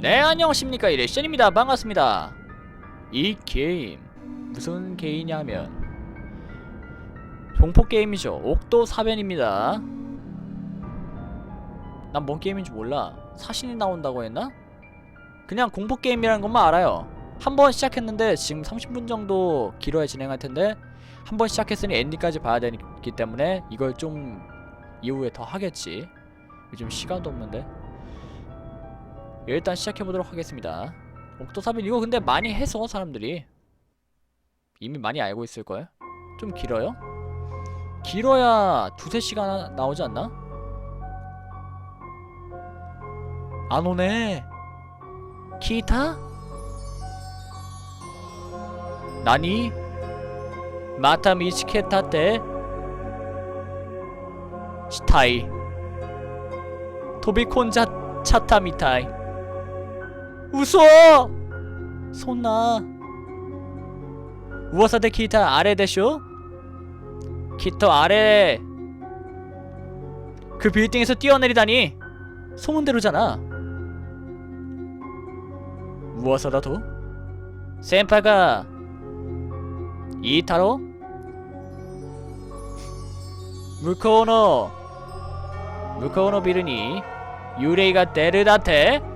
네 안녕하십니까. 이레션입니다. 반갑습니다. 이 게임 무슨 게임이냐면 공포 게임이죠. 옥도 사변입니다. 난 뭔 게임인지 몰라. 사신이 나온다고 했나? 그냥 공포 게임이라는 것만 알아요. 한 번 시작했는데 지금 30분 정도 길어야 진행할 텐데 한 번 시작했으니 엔딩까지 봐야 되기 때문에 이걸 좀 이후에 더 하겠지. 요즘 시간도 없는데 일단 시작해보도록 하겠습니다 옥도사빈 이거 근데 많이 해서 사람들이 이미 많이 알고 있을걸? 좀 길어요? 길어야 두세 시간 나오지 않나? 안 오네 키타? 나니? 마타 미치케타 때 시타이 토비콘자 차타 미타이 웃어! 손나 우와사데 키타 아래 대쇼? 키토 아래 그 빌딩에서 뛰어내리다니 소문대로잖아 우와사다도? 센파가 이타로? 무코노 무코노 비르니 유레이가 데르다테?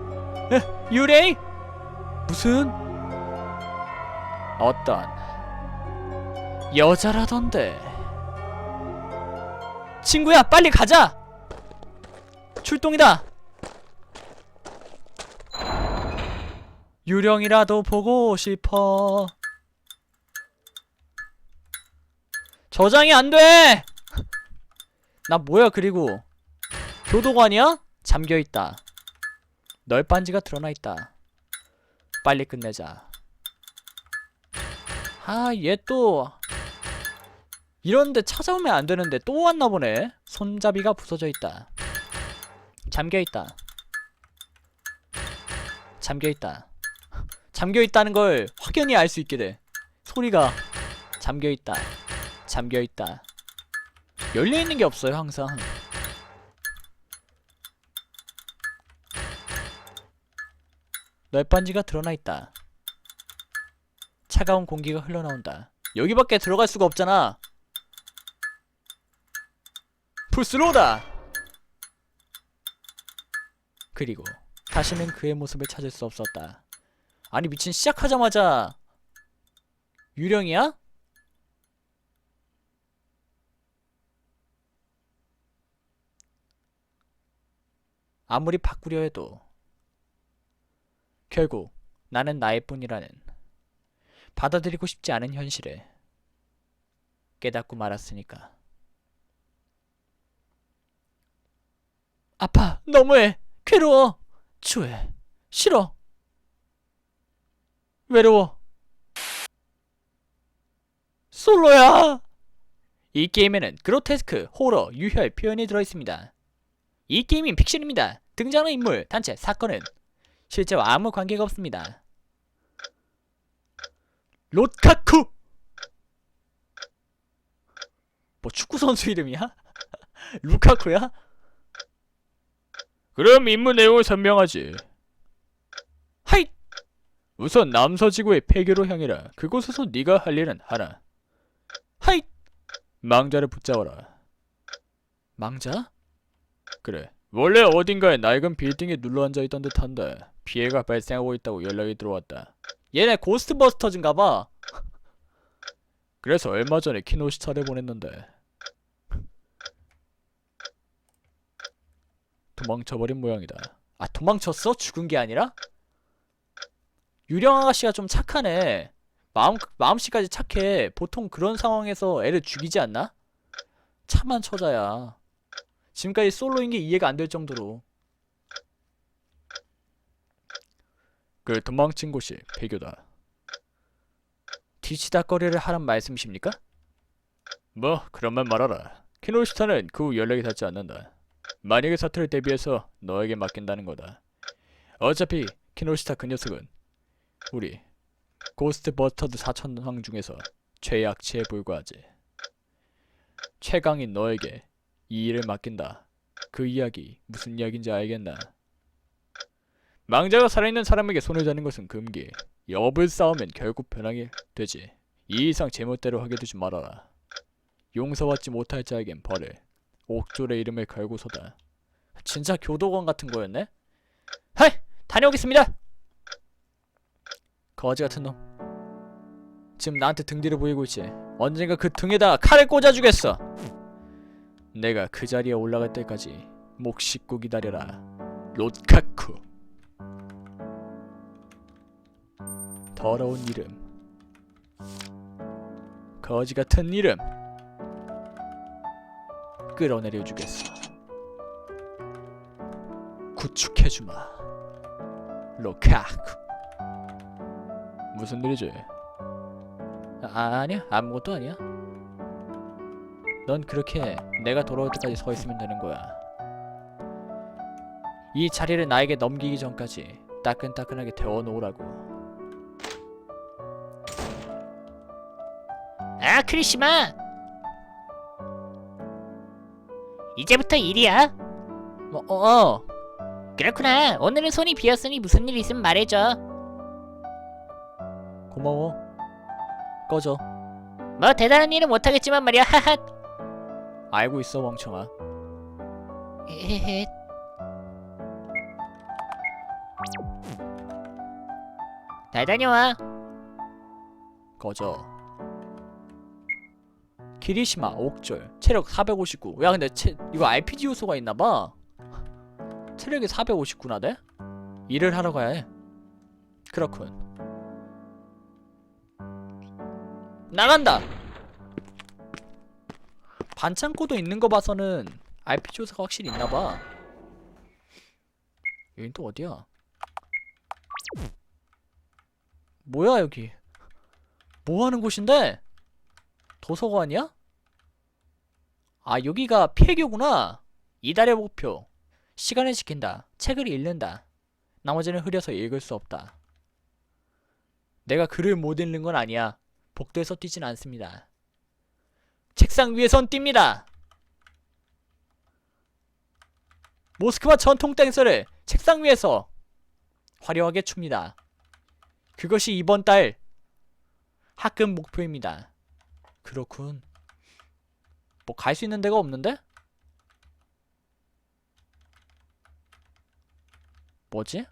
에? 유레이? 무슨? 어떤 여자라던데 친구야 빨리 가자 출동이다 유령이라도 보고 싶어 저장이 안 돼 나 뭐야 그리고 교도관이야? 잠겨있다 널빤지가 드러나 있다. 빨리 끝내자. 아 얘 또 이런데 찾아오면 안 되는데 또 왔나 보네. 손잡이가 부서져 있다. 잠겨 있다. 잠겨 있다. 잠겨 있다는 걸 확연히 알 수 있게 돼. 소리가 잠겨 있다. 잠겨 있다. 열려 있는 게 없어요 항상 널빤지가 드러나 있다. 차가운 공기가 흘러나온다. 여기밖에 들어갈 수가 없잖아. 풀스로다. 그리고 다시는 그의 모습을 찾을 수 없었다. 아니 미친 시작하자마자 유령이야? 아무리 바꾸려 해도 결국 나는 나일 뿐이라는 받아들이고 싶지 않은 현실을 깨닫고 말았으니까. 아파, 너무해, 괴로워, 추해, 싫어, 외로워. 솔로야! 이 게임에는 그로테스크, 호러, 유혈 표현이 들어있습니다. 이 게임은 픽션입니다. 등장하는 인물, 단체, 사건은 실제와 아무 관계가 없습니다. 롯카쿠! 뭐 축구 선수 이름이야? 루카쿠야? 그럼 임무 내용을 설명하지. 하이! 우선 남서지구의 폐교로 향해라. 그곳에서 네가 할 일은 하나. 하이! 망자를 붙잡아라. 망자? 그래. 원래 어딘가에 낡은 빌딩에 눌러 앉아 있던 듯한데 피해가 발생하고 있다고 연락이 들어왔다. 얘네 고스트버스터즈인가봐. 그래서 얼마 전에 키노시타를 보냈는데 도망쳐버린 모양이다. 아 도망쳤어? 죽은 게 아니라? 유령 아가씨가 좀 착하네. 마음 마음씨까지 착해. 보통 그런 상황에서 애를 죽이지 않나? 참한 처자야. 지금까지 솔로인 게 이해가 안 될 정도로. 그 도망친 곳이 배교다. 뒤치다거리를 하란 말씀이십니까? 뭐 그런 말 말아라. 키노시타는 그 후 연락이 닿지 않는다. 만약에 사태를 대비해서 너에게 맡긴다는 거다. 어차피 키노시타 그 녀석은 우리 고스트 버스터드 4천왕 중에서 최약치에 불과하지. 최강인 너에게 이 일을 맡긴다. 그 이야기 무슨 이야기인지 알겠나? 망자가 살아있는 사람에게 손을 대는 것은 금기. 엽을 쌓으면 결국 변하게 되지. 이 이상 제멋대로 하게 두지 말아라. 용서받지 못할 자에겐 벌을. 옥졸의 이름을 걸고서다. 진짜 교도관 같은 거였네? 하이! 다녀오겠습니다! 거지 같은 놈. 지금 나한테 등 뒤를 보이고 있지. 언젠가 그 등에다 칼을 꽂아주겠어. 내가 그 자리에 올라갈 때까지 목 씻고 기다려라. 롯카쿠. 더러운 이름. 거지 같은 이름. 끌어내려 주겠어. 구축해 주마. 로카쿠. 무슨 일이지? 아, 아니야 아무것도 아니야. 넌 그렇게 내가 돌아올 때까지 서 있으면 되는 거야. 이 자리를 나에게 넘기기 전까지 따끈따끈하게 데워 놓으라고. 아, 크리시마. 이제부터 일이야. 뭐, 어, 어. 그렇구나. 오늘은 손이 비었으니 무슨 일 있으면 말해줘. 고마워. 꺼져. 뭐 대단한 일은 못하겠지만 말이야. 하하. 알고 있어, 멍청아. 잘 다녀와. 꺼져. 기리시마 옥절 체력 459. 야 근데 체, 이거 RPG 요소가 있나봐. 체력이 459나 돼? 일을 하러 가야 해. 그렇군. 나간다. 반창고도 있는 거 봐서는 RPG 요소가 확실히 있나봐. 여긴 또 어디야? 뭐야 여기? 뭐 하는 곳인데? 도서관이야? 아, 여기가 피해교구나. 이달의 목표. 시간을 지킨다. 책을 읽는다. 나머지는 흐려서 읽을 수 없다. 내가 글을 못 읽는 건 아니야. 복도에서 뛰진 않습니다. 책상 위에선 뜁니다. 모스크바 전통 댄스를 책상 위에서 화려하게 춥니다. 그것이 이번 달 학급 목표입니다. 그렇군. 뭐 갈 수 있는 데가 없는데? 뭐지?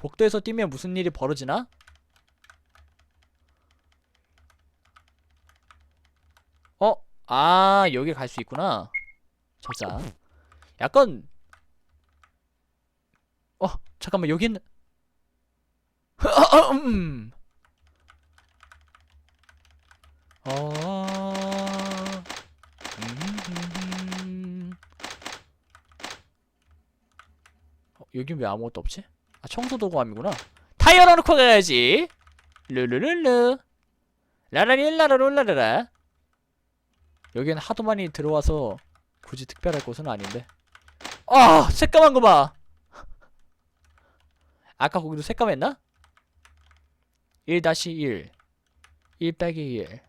복도에서 뛰면 무슨 일이 벌어지나? 어? 아, 여기 갈 수 있구나. 저자. 약간 어, 잠깐만 여기는 음. 어. 음. 어, 여긴 왜 아무것도 없지? 아, 청소 도구함이구나. 타이어 넣고 가야지. 르르르르. 라라릴라라롤라라라. 여기는 하도 많이 들어와서 굳이 특별할 곳은 아닌데. 아, 새까만 거 봐. 아까 거기도 새까맸나? 1-1 1 빼기 1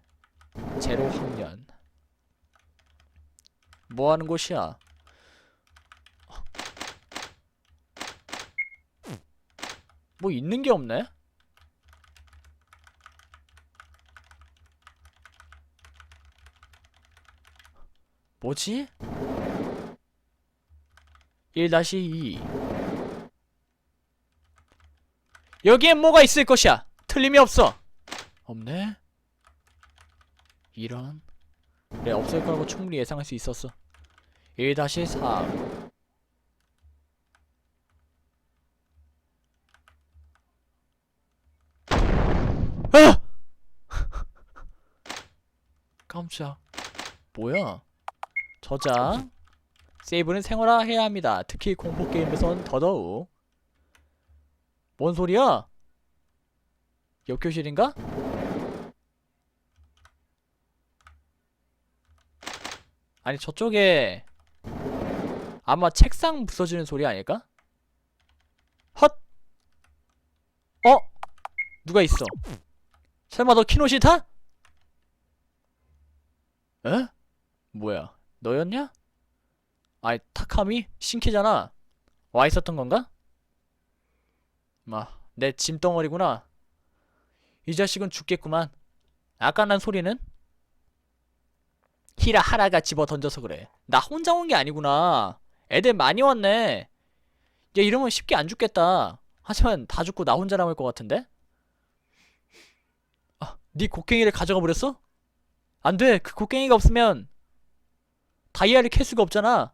제로 학년 뭐 하는 곳이야? 뭐 있는 게 없네? 뭐지? 1-2 여기엔 뭐가 있을 것이야. 틀림이 없어. 없네. 이런. 그래 없을 거라고 충분히 예상할 수 있었어. 1-3 아! 깜짝. 뭐야? 저장. 세이브는 생활화해야 합니다. 특히 공포 게임에선 더더욱. 뭔 소리야? 옆 교실인가? 아니 저쪽에 아마 책상 부서지는 소리 아닐까? 헛! 어? 누가 있어? 설마 너 키노시타? 에? 뭐야? 너였냐? 아이 타카미? 신키잖아. 와 있었던 건가? 마, 내 짐덩어리구나. 이 자식은 죽겠구만. 아까 난 소리는? 히라 하라가 집어 던져서 그래. 나 혼자 온 게 아니구나. 애들 많이 왔네. 얘 이러면 쉽게 안 죽겠다. 하지만 다 죽고 나 혼자 남을 것 같은데? 아, 네 곡괭이를 가져가 버렸어? 안 돼. 그 곡괭이가 없으면 다이아를 캘 수가 없잖아.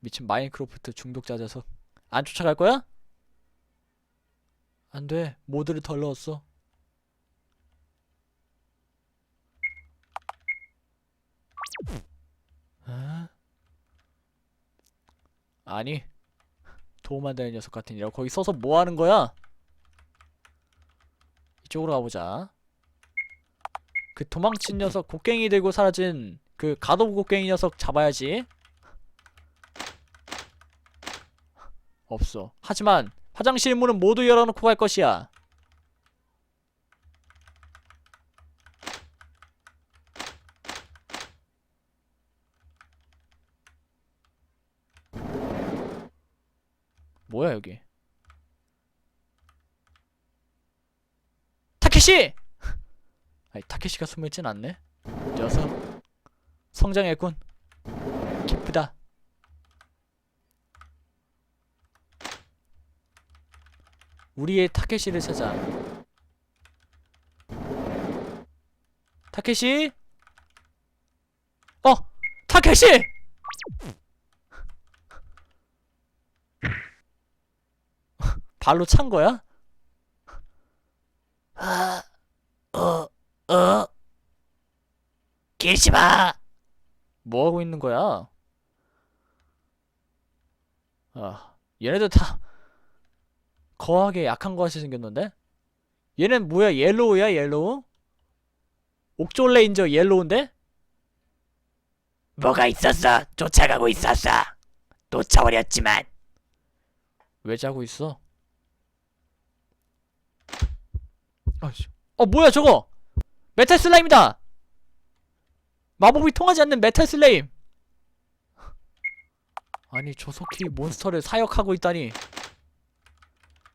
미친 마인크래프트 중독자 녀석. 안 쫓아갈 거야? 안 돼. 모드를 덜 넣었어. 아? 아니. 도움 안 되는 녀석 같은 이라 거기 서서 뭐 하는 거야? 이쪽으로 가보자. 그 도망친 녀석 곡괭이 들고 사라진 그 가도 곡괭이 녀석 잡아야지. 없어. 하지만 화장실 문은 모두 열어놓고 갈 것이야. 뭐야 여기? 타케시! 아니 타케시가 숨어있진 않네. 녀석 성장했군. 기쁘다. 우리의 타케시를 찾아. 타케시? 어! 타케시! 발로 찬 거야? 아, 어, 어. 길시마. 뭐 하고 있는 거야? 아, 얘네들 다 거하게 약한 거 같이 생겼는데? 얘는 뭐야? 옐로우야, 옐로우? 옥졸 레인저 옐로우인데? 뭐가 있었어? 쫓아가고 있었어. 놓쳐버렸지만. 왜 자고 있어? 아씨. 어, 뭐야, 저거? 메탈 슬라임이다! 마법이 통하지 않는 메탈 슬라임! 아니, 조속히 몬스터를 사역하고 있다니.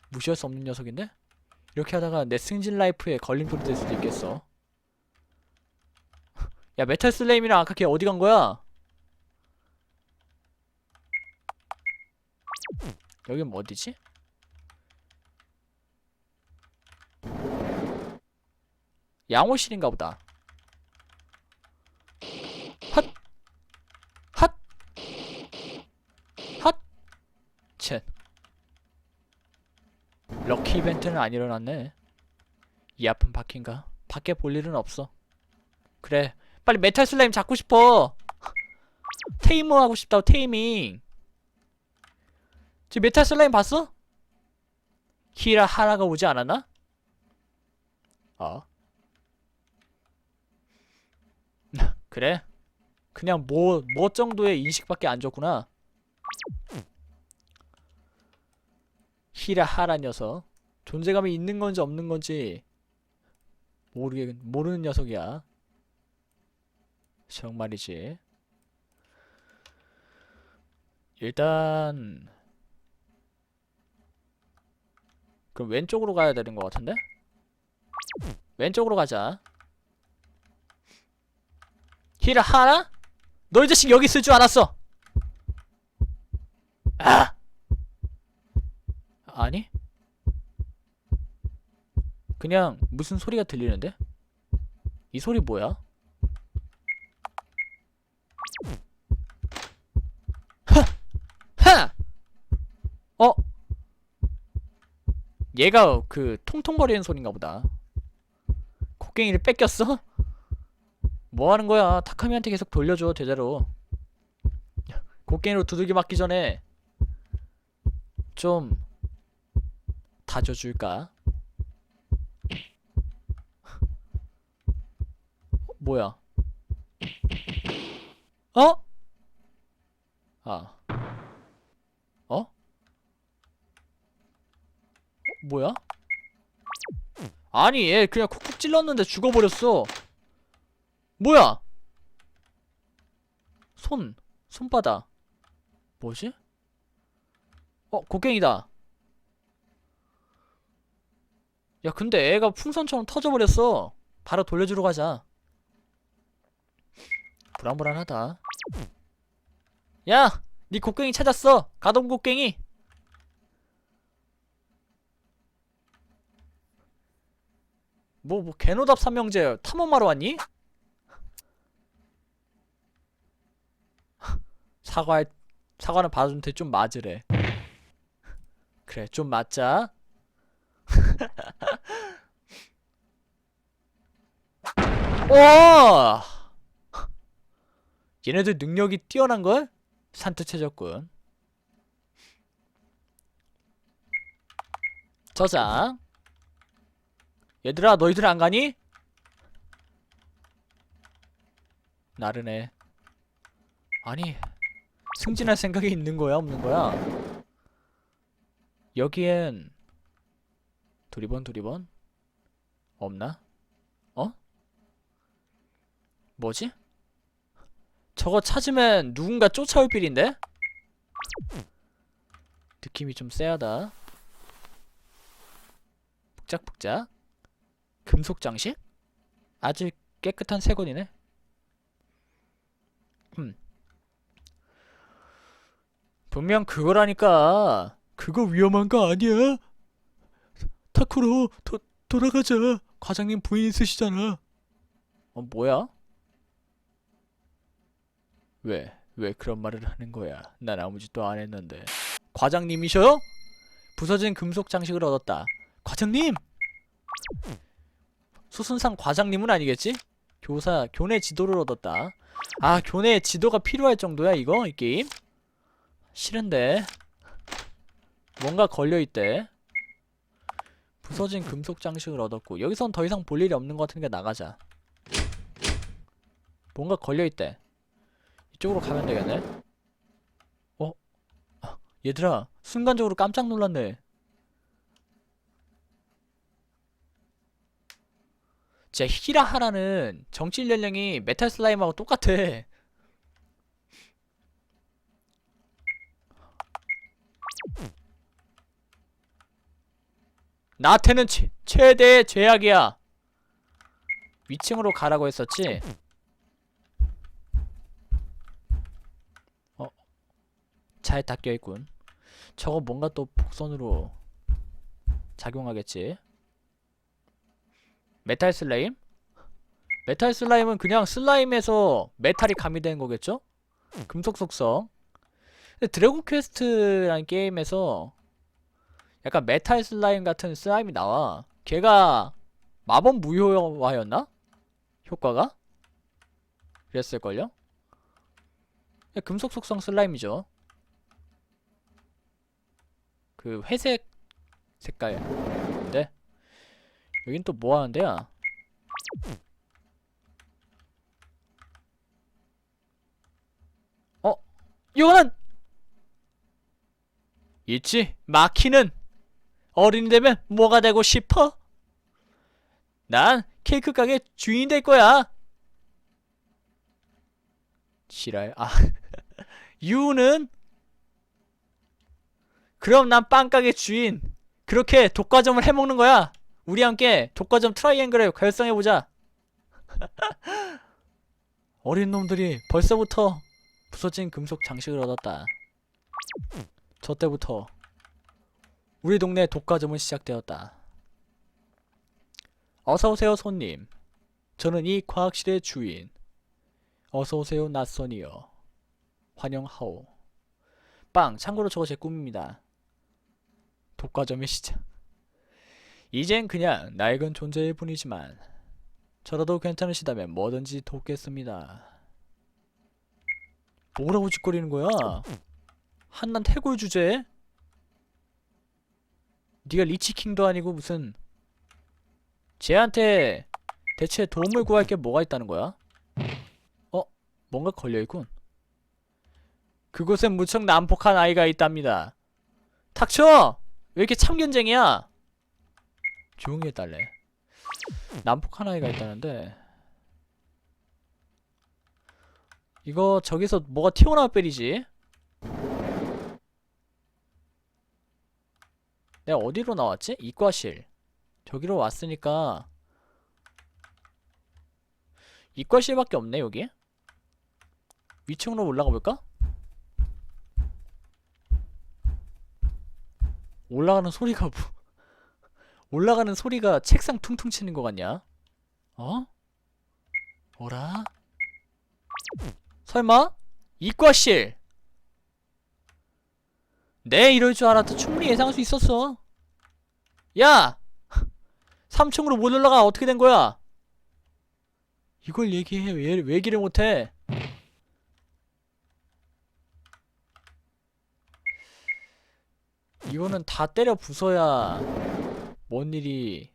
무시할 수 없는 녀석인데? 이렇게 하다가 내 승진 라이프에 걸림돌이 될 수도 있겠어. 야, 메탈 슬라임이랑 아까 걔 어디 간 거야? 여긴 뭐 어디지? 양호실인가 보다. 핫! 핫! 핫! 쳇. 럭키 이벤트는 안 일어났네. 이 아픈 바퀴인가? 밖에 볼 일은 없어. 그래. 빨리 메탈 슬라임 잡고 싶어. 테이머 하고 싶다고 테이밍. 지금 메탈 슬라임 봤어? 히라 하라가 오지 않았나? 어. 그래? 그냥 뭐, 뭐 정도의 인식밖에 안 줬구나. 히라 하라 녀석. 존재감이 있는 건지 없는 건지 모르게, 모르는 녀석이야. 정말이지. 일단 그럼 왼쪽으로 가야 되는 것 같은데? 왼쪽으로 가자. 히라 하라? 너이 자식 여기 있을 줄 알았어. 아. 아니? 그냥 무슨 소리가 들리는데? 이 소리 뭐야? 하! 어? 얘가 그 통통거리는 소린가 보다. 곡괭이를 뺏겼어? 뭐 하는 거야? 타카미한테 계속 돌려줘, 제대로. 곡괭이로 두들겨 맞기 전에 좀 다져줄까? 어, 뭐야? 어? 아. 어? 어? 뭐야? 아니 얘 그냥 쿡쿡 찔렀는데 죽어버렸어 뭐야? 손, 손바닥. 뭐지? 어, 곡괭이다. 야, 근데 애가 풍선처럼 터져버렸어. 바로 돌려주러 가자. 불안불안하다. 야! 네 곡괭이 찾았어! 가동 곡괭이! 뭐, 뭐, 개노답 삼형제 탐험하러 왔니? 사과, 사과는 받아준 테 좀 맞으래. 그래, 좀 맞자. 오! 얘네들 능력이 뛰어난 걸? 산뜻해졌군. 저장. 얘들아, 너희들 안 가니? 나르네. 아니, 승진할 생각이 있는 거야, 없는 거야? 여기엔 두리번 두리번 없나? 어? 뭐지? 저거 찾으면 누군가 쫓아올 필인데? 느낌이 좀 쎄하다. 북작북작. 금속 장식? 아주 깨끗한 새건이네. 음. 분명 그거라니까. 그거 위험한 거 아니야? 타쿠로 도, 돌아가자. 과장님 부인 있으시잖아. 어 뭐야? 왜? 왜 그런 말을 하는 거야? 난 아무 짓도 안 했는데. 과장님이셔? 부서진 금속 장식을 얻었다. 과장님! 수순상 과장님은 아니겠지? 교사, 교내 지도를 얻었다. 아, 교내 지도가 필요할 정도야, 이거? 이 게임? 싫은데. 뭔가 걸려있대. 부서진 금속 장식을 얻었고, 여기선 더 이상 볼 일이 없는 것 같으니까 나가자. 뭔가 걸려있대. 이쪽으로 가면 되겠네. 어? 아, 얘들아, 순간적으로 깜짝 놀랐네. 진짜 히라하라는 정치 연령이 메탈 슬라임하고 똑같아. 나한테는 최, 최대의 죄악이야. 위층으로 가라고 했었지? 어? 잘 닦여있군. 저거 뭔가 또 복선으로 작용하겠지? 메탈 슬라임? 메탈 슬라임은 그냥 슬라임에서 메탈이 가미된 거겠죠? 금속 속성. 드래곤 퀘스트라는 게임에서 약간 메탈 슬라임 같은 슬라임이 나와. 걔가 마법 무효화였나? 효과가? 그랬을걸요? 금속 속성 슬라임이죠. 그 회색 색깔인데 여긴 또 뭐 하는 데야? 어? 이거는 있지 마키는 어른이 되면 뭐가 되고 싶어? 난 케이크 가게 주인이 될 거야. 지랄. 아. 유는 그럼 난 빵가게 주인. 그렇게 독과점을 해먹는 거야. 우리 함께 독과점 트라이앵글을 결성해보자. 어린 놈들이 벌써부터 부서진 금속 장식을 얻었다. 저 때부터 우리 동네 독과점은 시작되었다. 어서오세요, 손님. 저는 이 과학실의 주인. 어서오세요, 낯선이여. 환영하오. 빵, 참고로 저거 제 꿈입니다. 독과점의 시작. 이젠 그냥 낡은 존재일 뿐이지만 저라도 괜찮으시다면 뭐든지 돕겠습니다. 뭐라고 짓거리는 거야? 한낱 해골 주제에? 네가 리치킹도 아니고 무슨 쟤한테 대체 도움을 구할 게 뭐가 있다는 거야? 어? 뭔가 걸려있군 그곳엔 무척 난폭한 아이가 있답니다 닥쳐! 왜 이렇게 참견쟁이야? 조용히 해달래 난폭한 아이가 있다는데 이거 저기서 뭐가 튀어나올 뺄이지? 내가 어디로 나왔지? 이과실. 저기로 왔으니까 이과실밖에 없네 여기. 위층으로 올라가 볼까? 올라가는 소리가 뭐 올라가는 소리가 책상 퉁퉁 치는 것 같냐? 어? 어라? 설마? 이과실! 네, 이럴 줄 알았다. 충분히 예상할 수 있었어. 야! 3층으로 못 올라가. 어떻게 된 거야? 이걸 얘기해. 왜, 왜 얘기를 못해? 이거는 다 때려 부숴야 뭔 일이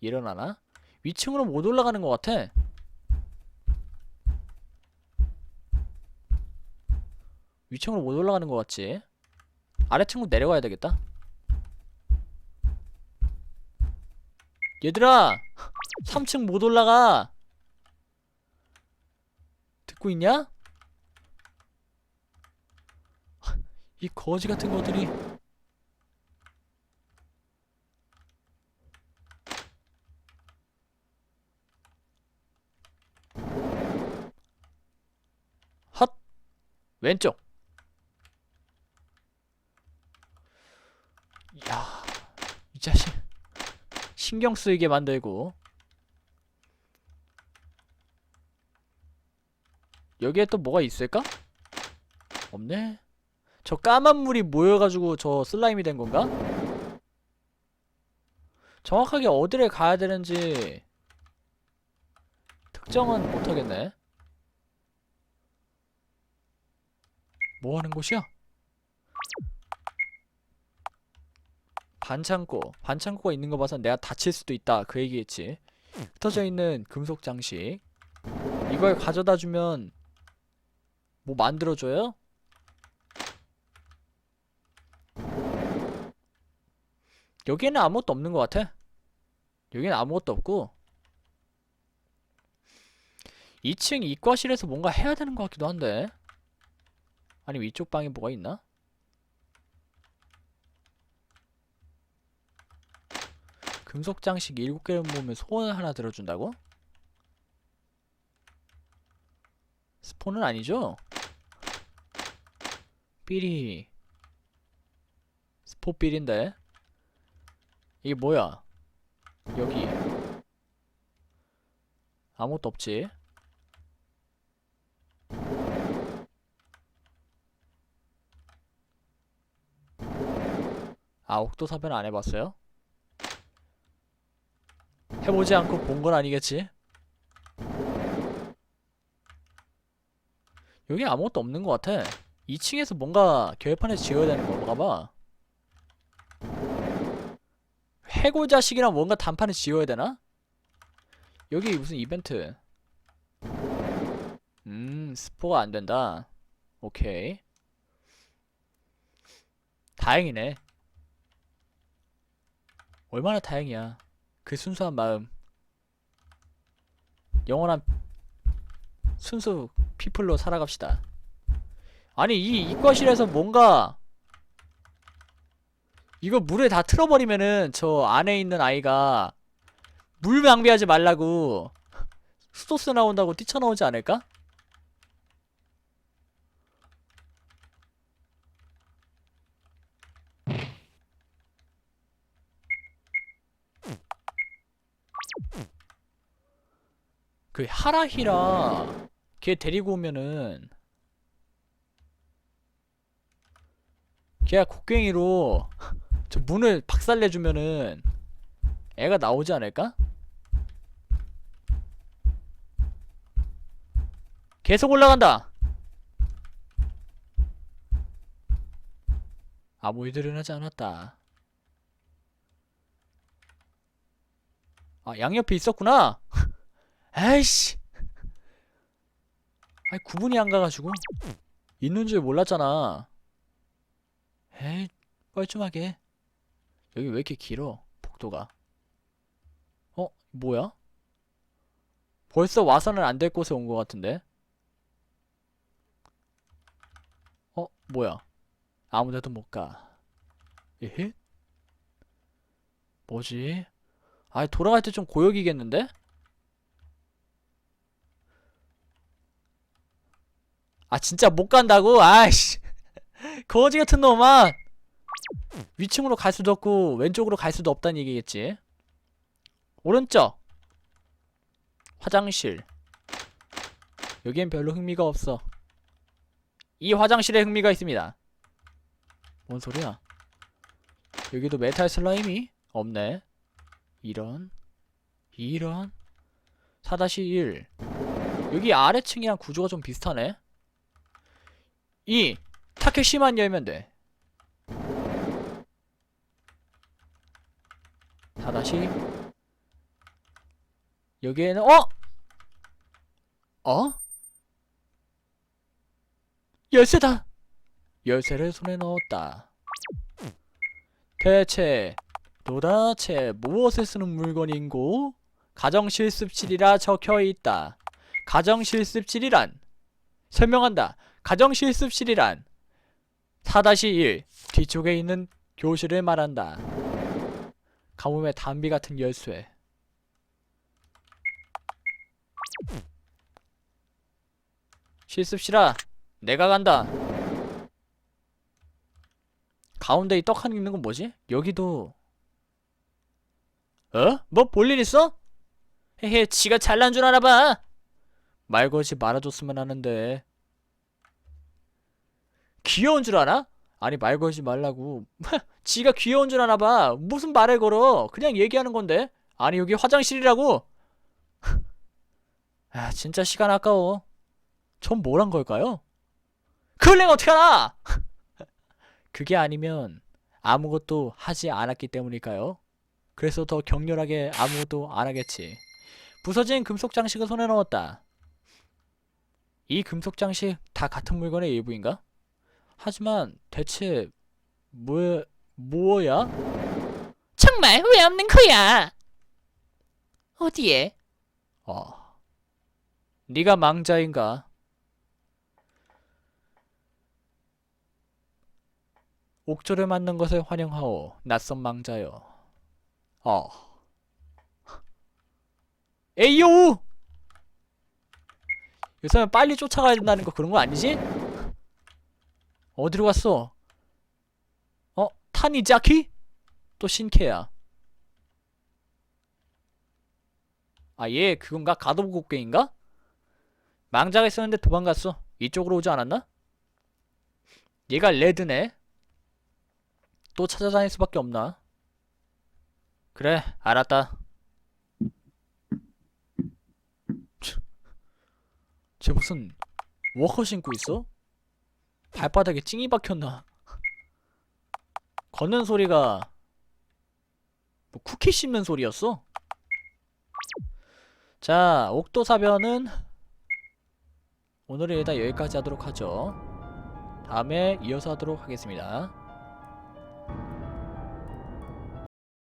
일어나나? 위층으로 못 올라가는 것 같아. 위층으로 못 올라가는 것 같지? 아래층으로 내려가야 되겠다. 얘들아! 3층 못 올라가! 듣고 있냐? 이 거지 같은 것들이 헛 왼쪽 야, 이 자식 신경 쓰이게 만들고 여기에 또 뭐가 있을까? 없네. 저 까만 물이 모여가지고 저 슬라임이 된 건가? 정확하게 어디를 가야 되는지 특정은 못하겠네. 뭐 하는 곳이야? 반창고. 반창고가 있는 거 봐서 내가 다칠 수도 있다. 그 얘기겠지. 흩어져 있는 금속 장식. 이걸 가져다 주면 뭐 만들어줘요? 여기에는 아무것도 없는 것 같아. 여기는 아무것도 없고 2층 이과실에서 뭔가 해야 되는 것 같기도 한데 아니 위쪽 방에 뭐가 있나? 금속 장식 7개를 모으면 소원을 하나 들어준다고? 스폰은 아니죠? 삐리 스포 삐리인데 이게 뭐야 여기 아무것도 없지 아 옥도사변 안 해봤어요? 해보지 않고 본 건 아니겠지? 여기 아무것도 없는 것 같아. 2층에서 뭔가 계획판에서 지어야 되는 건가 봐. 해골 자식이랑 뭔가 단판을 지어야 되나? 여기 무슨 이벤트? 음 스포가 안 된다. 오케이. 다행이네. 얼마나 다행이야 그 순수한 마음 영원한 순수 피플로 살아갑시다 아니 이 이과실에서 뭔가 이거 물에 다 틀어버리면은 저 안에 있는 아이가 물 낭비하지 말라고 수도스 나온다고 뛰쳐나오지 않을까? 그 하라히라 걔 데리고 오면은 걔가 곡괭이로 저 문을 박살내주면은 애가 나오지 않을까? 계속 올라간다. 아무 일도 일어나지 않았다. 아 양옆에 있었구나. 에이씨. 아이 구분이 안 가가지고 있는 줄 몰랐잖아. 에이 뻘쭘하게. 여기 왜 이렇게 길어? 복도가. 어? 뭐야? 벌써 와서는 안 될 곳에 온 것 같은데? 뭐야? 아무데도 못 가. 에헤? 뭐지? 아, 돌아갈 때 좀 고역이겠는데? 아, 진짜 못 간다고? 아이씨. 거지 같은 놈아! 위층으로 갈 수도 없고, 왼쪽으로 갈 수도 없다는 얘기겠지. 오른쪽! 화장실. 여기엔 별로 흥미가 없어. 이 화장실에 흥미가 있습니다. 뭔 소리야? 여기도 메탈 슬라임이 없네. 이런, 이런, 4-1. 여기 아래층이랑 구조가 좀 비슷하네. 이 타케시만 열면 돼. 4- 여기에는 어? 어? 열쇠다. 열쇠를 손에 넣었다. 대체 도대체 무엇에 쓰는 물건인고? 가정실습실이라 적혀 있다. 가정실습실이란 설명한다. 가정실습실이란 4-1 뒤쪽에 있는 교실을 말한다. 가뭄의 담비 같은 열쇠. 실습실아, 내가 간다. 가운데 이 떡하니 있는 건 뭐지? 여기도 어? 뭐 볼 일 있어? 헤헤, 지가 잘난 줄 알아봐. 말 걸지 말아줬으면 하는데. 귀여운 줄 아나? 아니 말 걸지 말라고. 지가 귀여운 줄 아나 봐. 무슨 말을 걸어? 그냥 얘기하는 건데. 아니 여기 화장실이라고. 아 진짜 시간 아까워. 전 뭘 한 걸까요? 그걸 내가 어떻게 알아? 그게 아니면 아무것도 하지 않았기 때문일까요? 그래서 더 격렬하게 아무것도 안 하겠지. 부서진 금속 장식을 손에 넣었다. 이 금속 장식 다 같은 물건의 일부인가? 하지만 대체 뭐 뭐야? 정말 왜 없는 거야? 어디에? 어. 네가 망자인가? 옥조를 맞는 것을 환영하오. 낯선 망자여. 어. 에이요! 이 사람 빨리 쫓아가야 된다는 거 그런 거 아니지? 어디로 갔어? 어? 타니자키? 또 신캐야. 아, 얘 그건가? 가도복곡갱인가? 망자가 있었는데 도망갔어. 이쪽으로 오지 않았나? 얘가 레드네. 또 찾아다닐 수밖에 없나? 그래, 알았다. 치, 쟤 무슨 워커 신고 있어? 발바닥에 찡이 박혔나? 걷는 소리가 뭐 쿠키 씹는 소리였어? 자, 옥도사변은 오늘은 일단 여기까지 하도록 하죠. 다음에 이어서 하도록 하겠습니다.